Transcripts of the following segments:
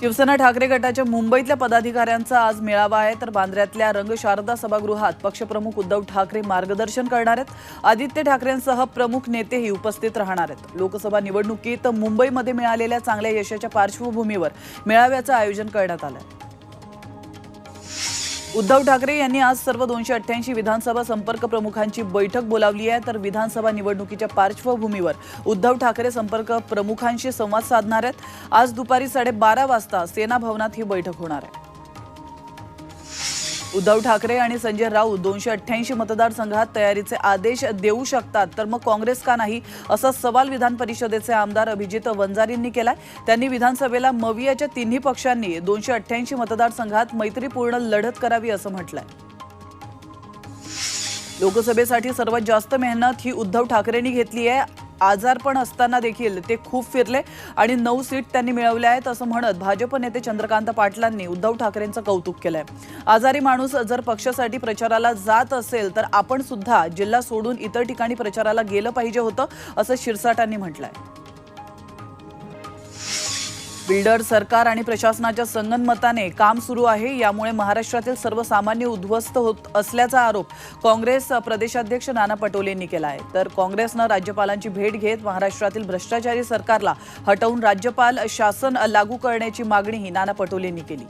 शिवसेना ठाकरे गटाच्या मुंबईतल्या पदाधिकाऱ्यांचा आज मेळावा आहे. तर बांद्र्यातल्या रंगशारदा सभागृहात पक्षप्रमुख उद्धव ठाकरे मार्गदर्शन करणार आहेत. आदित्य ठाकरेंसह प्रमुख नेतेही उपस्थित राहणार आहेत. लोकसभा निवडणुकीत मुंबईमध्ये मिळालेल्या चांगल्या यशाच्या पार्श्वभूमीवर मेळाव्याचं आयोजन करण्यात आलं आहे उद्धव ठाकरे यांनी आज सर्व दोनशे अठ्ठ्याऐंशी विधानसभा संपर्क प्रमुखांची बैठक बोलावली आहे. तर विधानसभा निवडणुकीच्या पार्श्वभूमीवर उद्धव ठाकरे संपर्क प्रमुखांशी संवाद साधणार आहेत. आज दुपारी साडेबारा वाजता सेना भवनात ही बैठक होणार आहे. उद्धव ठाकरे आणि संजय राऊत दोनशे अठ्ठ्याऐंशी मतदारसंघात तयारीचे आदेश देऊ शकतात. तर मग काँग्रेस का नाही? असा सवाल विधान परिषदेचे आमदार अभिजित वंजारींनी केलाय. त्यांनी विधानसभेला मवियाच्या तिन्ही पक्षांनी दोनशे अठ्ठ्याऐंशी मतदारसंघात मैत्रीपूर्ण लढत करावी असं म्हटलंय. लोकसभेसाठी सर्वात जास्त मेहनत ही उद्धव ठाकरेंनी घेतली आहे. आजारपण असताना देखील ते खूप फिरले आणि नऊ सीट त्यांनी मिळवल्या आहेत असं म्हणत भाजप नेते चंद्रकांत पाटलांनी उद्धव ठाकरेंचं कौतुक केलंय. आजारी माणूस जर पक्षासाठी प्रचाराला जात असेल तर आपण सुद्धा जिल्हा सोडून इतर ठिकाणी प्रचाराला गेलं पाहिजे होतं असं शिरसाटांनी म्हटलंय. बिल्डर सरकार आणि प्रशासनाच्या संगनमताने काम सुरू आहे. यामुळे महाराष्ट्रातील सर्वसामान्य उद्ध्वस्त होत असल्याचा आरोप काँग्रेस प्रदेशाध्यक्ष नाना पटोलेंनी केला आहे. तर काँग्रेसनं राज्यपालांची भेट घेत महाराष्ट्रातील भ्रष्टाचारी सरकारला हटवून राज्यपाल शासन लागू करण्याची मागणीही नाना पटोलेंनी केली.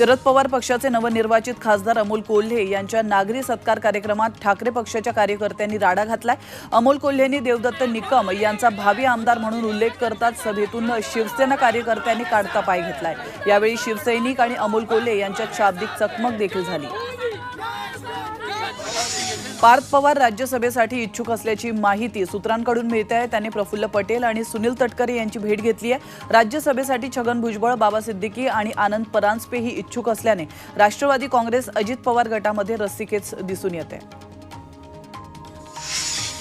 शरद पवार पक्षाचे नवनिर्वाचित खासदार अमोल कोल्हे यांच्या नागरी सत्कार कार्यक्रमात ठाकरे पक्षाच्या कार्यकर्त्यांनी राडा घातलाय. अमोल कोल्हेंनी देवदत्त निकम यांचा भावी आमदार म्हणून उल्लेख करतात सभेतून शिवसेना कार्यकर्त्यांनी काढता पाय घेतलाय. यावेळी शिवसैनिक आणि अमोल कोल्हे यांच्यात शाब्दिक चकमक देखील झाली. पार्थ पवार राज्यसभेसाठी इच्छुक असल्याची माहिती सूत्रांकडून मिळते आहे. त्यांनी प्रफुल्ल पटेल आणि सुनील तटकरे यांची भेट घेतली आहे. राज्यसभेसाठी छगन भुजबळ बाबा सिद्दीकी आणि आनंद परांजपे ही इच्छुक असल्याने राष्ट्रवादी काँग्रेस अजित पवार गटामध्ये रस्सीखेच दिसून येते.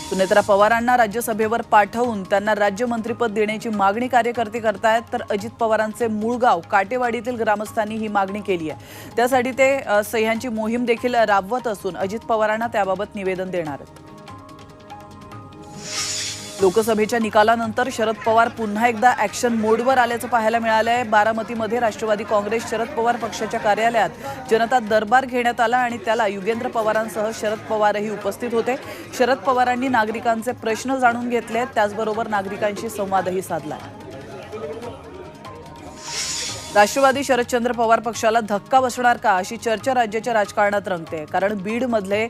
सुनेत्रा पवारांना राज्यसभेवर पाठवून त्यांना राज्यमंत्रीपद देण्याची मागणी कार्यकर्ते करतायत तर अजित पवारांचे मूळ गाव काटेवाडीतील ग्रामस्थांनी ही मागणी केली आहे. त्यासाठी ते सह्यांची मोहीम देखील राबवत असून अजित पवारांना त्याबाबत निवेदन देणार आहेत. लोकसभेच्या निकालानंतर शरद पवार पुन्हा एकदा ॲक्शन मोडवर आल्याचं पाहायला मिळालं आहे बारामतीमध्ये राष्ट्रवादी काँग्रेस शरद पवार पक्षाच्या कार्यालयात जनता दरबार घेण्यात आला आणि त्याला युगेंद्र पवारांसह शरद पवारही उपस्थित होते. शरद पवारांनी नागरिकांचे प्रश्न जाणून घेतले. त्याचबरोबर नागरिकांशी संवादही साधला. राष्ट्रवादी शरदचंद्र पवार पक्षाला धक्का बसणार का अशी चर्चा राज्याच्या राजकारणात रंगते. कारण बीडमधले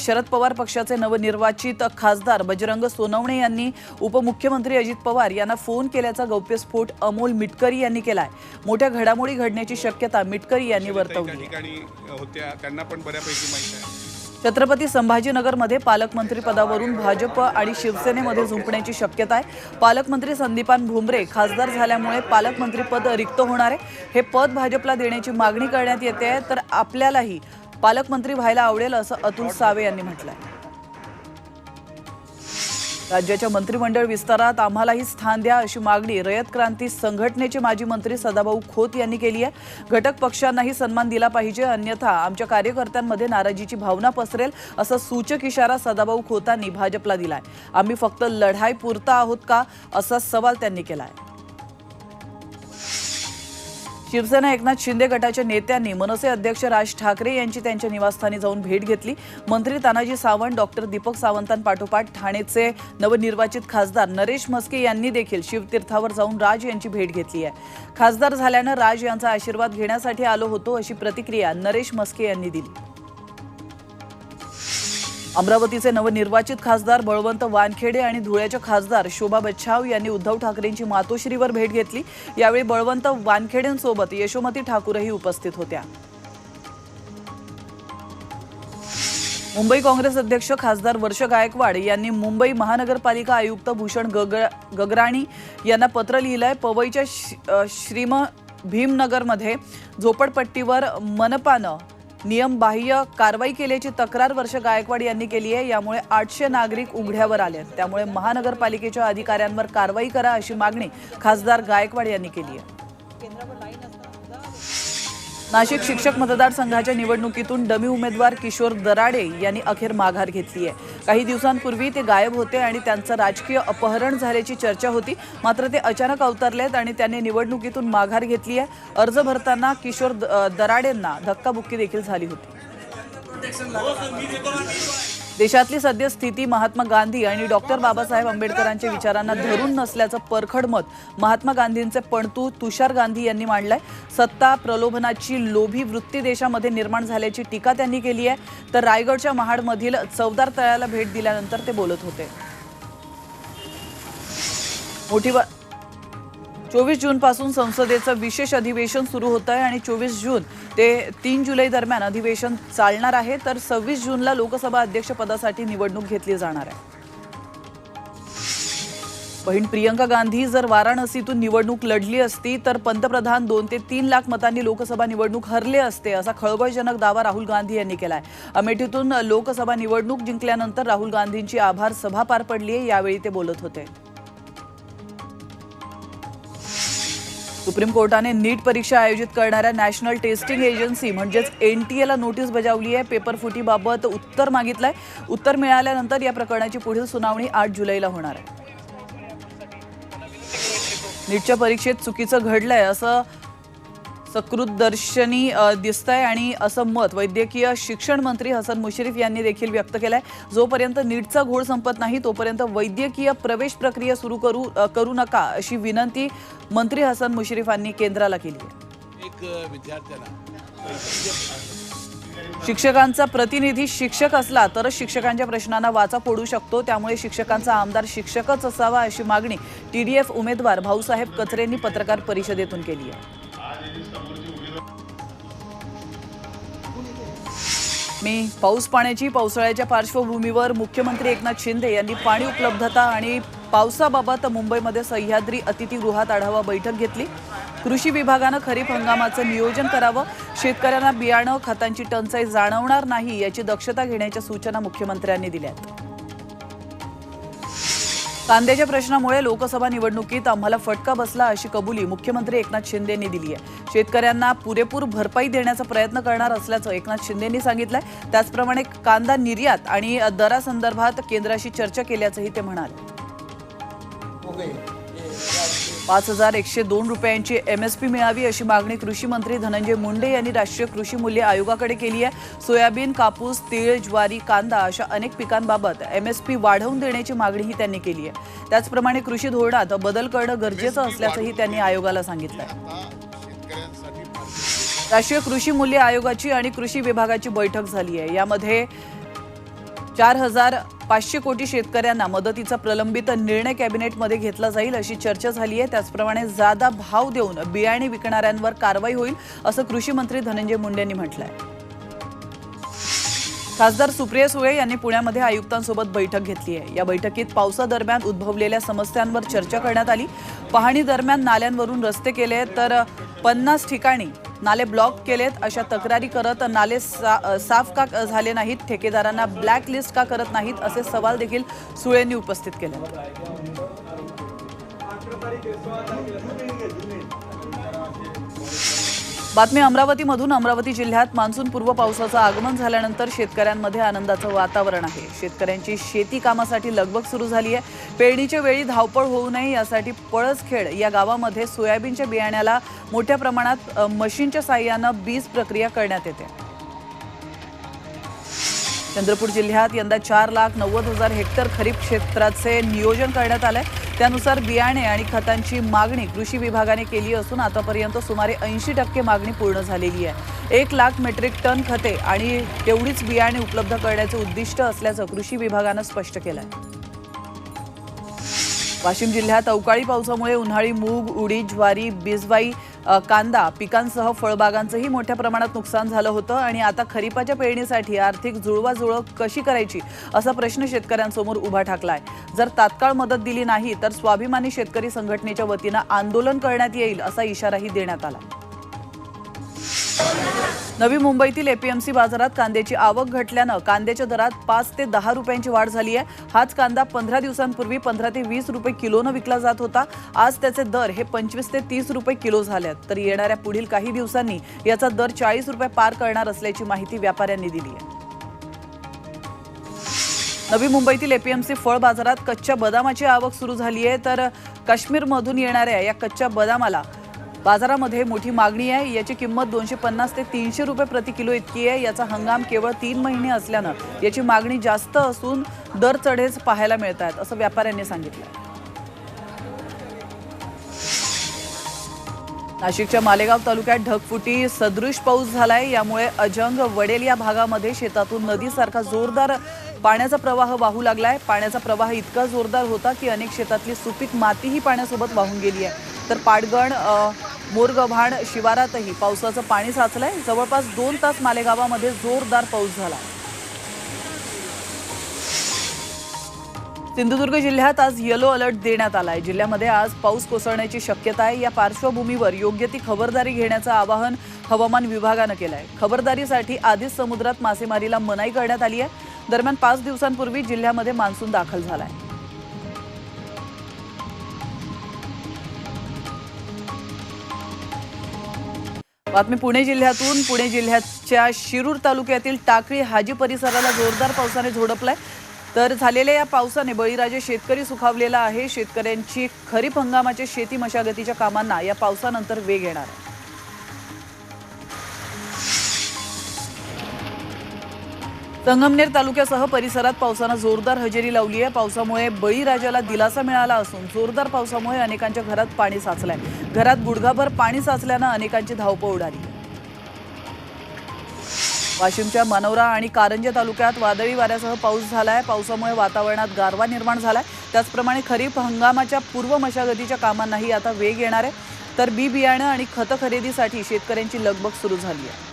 शरद पवार पक्षाचे नवनिर्वाचित खासदार बजरंग सोनवणे यांनी उपमुख्यमंत्री अजित पवार यांना फोन केल्याचा गौप्यस्फोट अमोल मिटकरी यांनी केलाय. मोठ्या घडामोडी घडण्याची शक्यता मिटकरी यांनी वर्तवली होत्या त्यांना पण बऱ्यापैकी माहिती आहे. छत्रपती संभाजीनगरमध्ये पालकमंत्री पदावरून भाजप आणि शिवसेनेमध्ये झुंपण्याची शक्यता आहे. पालकमंत्री संदीपान भुमरे खासदार झाल्यामुळे पालकमंत्री पद रिक्त होणार आहे. हे पद भाजपला देण्याची मागणी करण्यात येते आहे. तर आपल्यालाही पालकमंत्री व्हायला आवडेल असं अतुल सावे यांनी म्हटलं आहे राज्याच्या मंत्रिमंडळ विस्तारात आम्हालाही स्थान द्या अशी मागणी रयत क्रांती संघटनेचे माजी मंत्री सदाभाऊ खोत यांनी केली आहे. घटक पक्षांनाही सन्मान दिला पाहिजे अन्यथा आमच्या कार्यकर्त्यांमध्ये नाराजीची भावना पसरेल असा सूचक इशारा सदाभाऊ खोतांनी भाजपला दिलाय. आम्ही फक्त लढाई पुरता आहोत का असा सवाल त्यांनी केला आहे शिवसेना एकनाथ शिंदे गटाच्या नेत्यांनी मनसे अध्यक्ष राज ठाकरे यांची त्यांच्या निवासस्थानी जाऊन भेट घेतली. मंत्री तानाजी सावंत डॉक्टर दीपक सावंतांपाठोपाठ ठाणेचे नवनिर्वाचित खासदार नरेश म्हस्के यांनी देखील शिवतीर्थावर जाऊन राज यांची भेट घेतली आहे. खासदार झाल्यानं राज यांचा आशीर्वाद घेण्यासाठी आलो होतो अशी प्रतिक्रिया नरेश म्हस्के यांनी दिली. अमरावतीचे नवनिर्वाचित खासदार बळवंत वानखेडे आणि धुळ्याच्या खासदार शोभा बच्छाव यांनी उद्धव ठाकरेंची मातोश्रीवर भेट घेतली. यावेळी बळवंत वानखेडेंसोबत यशोमती ठाकूरही उपस्थित होत्या. मुंबई काँग्रेस अध्यक्ष खासदार वर्ष गायकवाड यांनी मुंबई महानगरपालिका आयुक्त भूषण गग गगराणी यांना पत्र लिहिलंय. पवईच्या श- श्रीम भीमनगरमध्ये झोपडपट्टीवर मनपानं नियमबाह्य कारवाई केल्याची तक्रार वर्ष गायकवाड यांनी केली आहे. यामुळे आठशे नागरिक उघड्यावर आले त्यामुळे महानगरपालिकेच्या अधिकाऱ्यांवर कारवाई करा अशी मागणी खासदार गायकवाड यांनी केली आहे. नाशिक शिक्षक मतदारसंघाच्या निवडणुकीतून डमी उमेदवार किशोर दराडे यांनी अखेर माघार घेतली आहे. काही दिवसांपूर्वी ते गायब होते आणि त्यांचं राजकीय अपहरण झाल्याची चर्चा होती. मात्र ते अचानक अवतरलेत आणि त्यांनी निवडणुकीतून माघार घेतली आहे. अर्ज भरताना किशोर दराडेंना धक्काबुक्की देखील झाली होती. देशातली सद्यस्थिती महात्मा गांधी आणि डॉक्टर बाबासाहेब आंबेडकरांच्या विचारांना धरून नसल्याचं परखड मत महात्मा गांधींचे पणतू तुषार गांधी यांनी मांडलंय. सत्ता प्रलोभनाची लोभी वृत्ती देशामध्ये निर्माण झाल्याची टीका त्यांनी केली आहे. तर रायगडच्या महाडमधील चवदार तळ्याला भेट दिल्यानंतर ते बोलत होते. मोठी चोवीस जून पासून संसदेचं विशेष अधिवेशन सुरू होत आहे आणि चोवीस जून ते तीन जुलै दरम्यान अधिवेशन चालणार आहे. तर सव्वीस जूनला लोकसभा अध्यक्षपदासाठी निवडणूक घेतली जाणार आहे. बहीण प्रियंका गांधी जर वाराणसीतून निवडणूक लढली असती तर पंतप्रधान दोन ते तीन लाख मतांनी लोकसभा निवडणूक हरले असते असा खळबळजनक दावा राहुल गांधी यांनी केलाय. अमेठीतून लोकसभा निवडणूक जिंकल्यानंतर राहुल गांधींची आभार सभा पार पडली आहे यावेळी ते बोलत होते. सुप्रीम कोर्टाने नीट परीक्षा आयोजित करणाऱ्या नॅशनल टेस्टिंग एजन्सी म्हणजेच एन टी एला नोटीस बजावली आहे. पेपर फुटीबाबत उत्तर मागितलंय. उत्तर मिळाल्यानंतर या प्रकरणाची पुढील सुनावणी आठ जुलैला होणार आहे. नीटच्या परीक्षेत चुकीचं घडलंय असं सकृतदर्शनी अ, दिसतंय आणि असं मत वैद्यकीय शिक्षण मंत्री हसन मुश्रीफ यांनी देखील व्यक्त केलंय. जोपर्यंत नीटचा घोळ संपत नाही तोपर्यंत वैद्यकीय प्रवेश प्रक्रिया सुरू करू करू नका अशी विनंती मंत्री हसन मुश्रीफांनी केंद्राला केली आहे. एक विद्यार्थ्याला. शिक्षकांचा प्रतिनिधी शिक्षक असला तरच शिक्षकांच्या प्रश्नांना वाचा फोडू शकतो. त्यामुळे शिक्षकांचा आमदार शिक्षकच असावा अशी मागणी टीडीएफ उमेदवार भाऊसाहेब कचरेंनी पत्रकार परिषदेतून केली आहे. मी पाऊस पाण्याची पावसाळ्याच्या पार्श्वभूमीवर मुख्यमंत्री एकनाथ शिंदे यांनी पाणी उपलब्धता आणि पावसाबाबत मुंबईमध्ये सह्याद्री अतिथीगृहात आढावा बैठक घेतली. कृषी विभागानं खरीप हंगामाचं नियोजन करावं. शेतकऱ्यांना बियाणं खतांची टंचाई जाणवणार नाही याची दक्षता घेण्याच्या सूचना मुख्यमंत्र्यांनी दिल्या कांद्याच्या प्रश्नामुळे लोकसभा निवडणुकीत आम्हाला फटका बसला अशी कबुली मुख्यमंत्री एकनाथ शिंदे यांनी दिली आहे. शेतकऱ्यांना पुरेपूर भरपाई देण्याचा प्रयत्न करणार असल्याचं एकनाथ शिंदे यांनी सांगितलंय. त्याचप्रमाणे कांदा निर्यात आणि दरासंदर्भात केंद्राशी चर्चा केल्याचंही ते म्हणाले. हो पाच हजार एकशे दोन रुपयांची एमएसपी मिळावी अशी मागणी कृषी मंत्री धनंजय मुंडे यांनी राष्ट्रीय कृषी मूल्य आयोगाकडे केली आहे. सोयाबीन कापूस तीळ ज्वारी कांदा अशा अनेक पिकांबाबत एमएसपी वाढवून देण्याची मागणीही त्यांनी केली आहे. त्याचप्रमाणे कृषी धोरणात बदल करणं गरजेचं असल्याचंही त्यांनी आयोगाला सांगितलं राष्ट्रीय कृषी मूल्य आयोगाची आणि कृषी विभागाची बैठक झाली आहे. यामध्ये चार हजार पाचशे कोटी शेतकऱ्यांना मदतीचा प्रलंबित निर्णय कॅबिनेटमध्ये घेतला जाईल अशी चर्चा झाली आहे. त्याचप्रमाणे जादा भाव देऊन बियाणे विकणाऱ्यांवर कारवाई होईल असं कृषी मंत्री धनंजय मुंडे यांनी म्हटलं आहे खासदार सुप्रिया सुळे यांनी पुण्यामध्ये आयुक्तांसोबत बैठक घेतली आहे. या बैठकीत पावसादरम्यान उद्भवलेल्या समस्यांवर चर्चा करण्यात आली. पाहणी दरम्यान नाल्यांवरून रस्ते केले तर पन्नास ठिकाणी नाले ब्लॉक केलेत अशा तक्रारी करत नाले सा साफ का झाले नाहीत ठेकेदारांना ब्लॅक लिस्ट का करत नाहीत असे सवाल देखील सुळेंनी उपस्थित केले बातमी अमरावतीमधून. अमरावती जिल्ह्यात मान्सूनपूर्व पावसाचं आगमन झाल्यानंतर शेतकऱ्यांमध्ये आनंदाचं वातावरण आहे. शेतकऱ्यांची शेती कामासाठी लगबग सुरू झाली आहे पेरणीच्या वेळी धावपळ होऊ नये यासाठी पळसखेड या गावामध्ये सोयाबीनच्या बियाण्याला मोठ्या प्रमाणात मशीनच्या साह्यानं बीज प्रक्रिया करण्यात येते. चंद्रपूर जिल्ह्यात यंदा चार लाख नव्वद हजार हेक्टर खरीप क्षेत्राचे नियोजन करण्यात आलं आहे त्यानुसार बियाणे आणि खतांची मागणी कृषी विभागाने केली असून आतापर्यंत सुमारे ऐंशी टक्के मागणी पूर्ण झालेली आहे. एक लाख मेट्रिक टन खते आणि तेवढीच बियाणे उपलब्ध करण्याचे उद्दिष्ट असल्याचं कृषी विभागानं स्पष्ट केलं आहे वाशिम जिल्ह्यात अवकाळी पावसामुळे उन्हाळी मूग उडीद ज्वारी बिजवाई कांदा पिकांसह फळबागांचंही मोठ्या प्रमाणात नुकसान झालं होतं आणि आता खरीपाच्या पेरणीसाठी आर्थिक जुळवाजुळव कशी करायची असा प्रश्न शेतकऱ्यांसमोर उभा ठाकलाय. जर तात्काळ मदत दिली नाही तर स्वाभिमानी शेतकरी संघटनेच्या वतीनं आंदोलन करण्यात येईल असा इशाराही देण्यात आला. नवी मुंबईतील एपीएमसी बाजारात कांद्याची आवक घटल्यानं कांद्याच्या दरात पाच ते दहा रुपयांची वाढ झाली आहे. हाच कांदा पंधरा दिवसांपूर्वी पंधरा ते वीस रुपये किलोनं विकला जात होता. आज त्याचे दर हे पंचवीस ते तीस रुपये किलो झाले तर येणाऱ्या पुढील काही दिवसांनी याचा दर चाळीस रुपये पार करणार असल्याची माहिती व्यापाऱ्यांनी दिली आहे. नवी मुंबईतील एपीएमसी फळ बाजारात कच्च्या बदामाची आवक सुरू झाली आहे. तर काश्मीरमधून येणाऱ्या या कच्च्या बदामाला बाजारामध्ये मोठी मागणी आहे. याची किंमत दोनशे पन्नास ते तीनशे रुपये प्रति किलो इतकी आहे. याचा हंगाम केवळ तीन महिने असल्यानं याची मागणी जास्त असून दर चढेच पाहायला मिळत आहेत असं व्यापाऱ्यांनी सांगितलं नाशिकच्या मालेगाव तालुक्यात ढगफुटी सदृश पाऊस झालाय. यामुळे अजंग वडेल या भागामध्ये शेतातून नदीसारखा जोरदार पाण्याचा प्रवाह वाहू लागलाय. पाण्याचा प्रवाह इतका जोरदार होता की अनेक शेतातली सुपीक मातीही पाण्यासोबत वाहून गेली आहे. तर पाडगण मोरगव्हाण शिवारातही पावसाचं पाणी साचलंय. जवळपास दोन तास मालेगावामध्ये जोरदार पाऊस झाला. सिंधुदुर्ग जिल्ह्यात आज येलो अलर्ट देण्यात आला आहे जिल्ह्यामध्ये आज पाऊस कोसळण्याची शक्यता आहे. या पार्श्वभूमीवर योग्य ती खबरदारी घेण्याचं आवाहन हवामान विभागानं केलं आहे खबरदारीसाठी आधीच समुद्रात मासेमारीला मनाई करण्यात आली आहे. दरम्यान पाच दिवसांपूर्वी जिल्ह्यामध्ये मान्सून दाखल झाला आहे बातमी पुणे जिल्ह्यातून. पुणे जिल्ह्याच्या शिरूर तालुक्यातील टाकळी हाजी परिसराला जोरदार पावसाने झोडपलाय. तर झालेल्या या पावसाने बळीराजे शेतकरी सुखावलेला आहे. शेतकऱ्यांची खरीप हंगामाच्या शेती मशागतीच्या कामांना या पावसानंतर वेग येणार आहे. संगमनेर तालुक्यासह परिसरात पावसानं जोरदार हजेरी लावली आहे पावसामुळे बळीराजाला दिलासा मिळाला असून जोरदार पावसामुळे अनेकांच्या घरात पाणी साचलंय. घरात गुडघाभर पाणी साचल्यानं अनेकांची धावपळ उडाली. वाशिमच्या मनोरा आणि कारंजा तालुक्यात वादळी वाऱ्यासह पाऊस झालाय. पावसामुळे वातावरणात गारवा निर्माण झालाय. त्याचप्रमाणे खरीप हंगामाच्या पूर्व मशागतीच्या कामांनाही आता वेग येणार आहे. तर बी बियाणं आणि खतं खरेदीसाठी शेतकऱ्यांची लगबग सुरू झाली आहे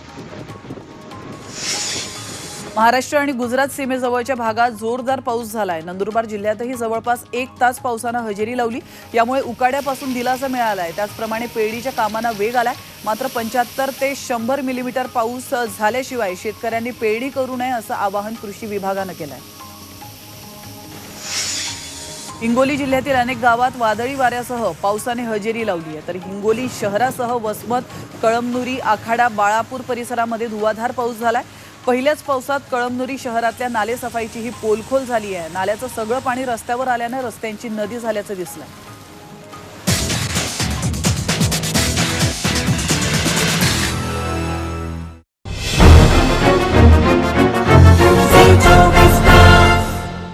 महाराष्ट्र आणि गुजरात सीमेजवळच्या भागात जोरदार पाऊस झालाय. नंदुरबार जिल्ह्यातही जवळपास एक तास पावसानं हजेरी लावली. यामुळे उकाड्यापासून दिलासा मिळालाय. त्याचप्रमाणे पेरडीच्या कामांना वेग आलाय. मात्र पंच्याहत्तर ते शंभर मिलीमीटर पाऊस झाल्याशिवाय शेतकऱ्यांनी पेरणी करू नये असं आवाहन कृषी विभागानं केलंय. हिंगोली जिल्ह्यातील अनेक गावात वादळी वाऱ्यासह पावसाने हजेरी लावली आहे. तर हिंगोली शहरासह वसमत कळमनुरी आखाडा बाळापूर परिसरामध्ये धुवाधार पाऊस झालाय. पहिल्याच पावसात कळमनुरी शहरातल्या नालेसफाईची ही पोलखोल झाली आहे. नाल्याचं सगळं पाणी रस्त्यावर आल्यानं रस्त्यांची नदी झाल्याचं दिसलं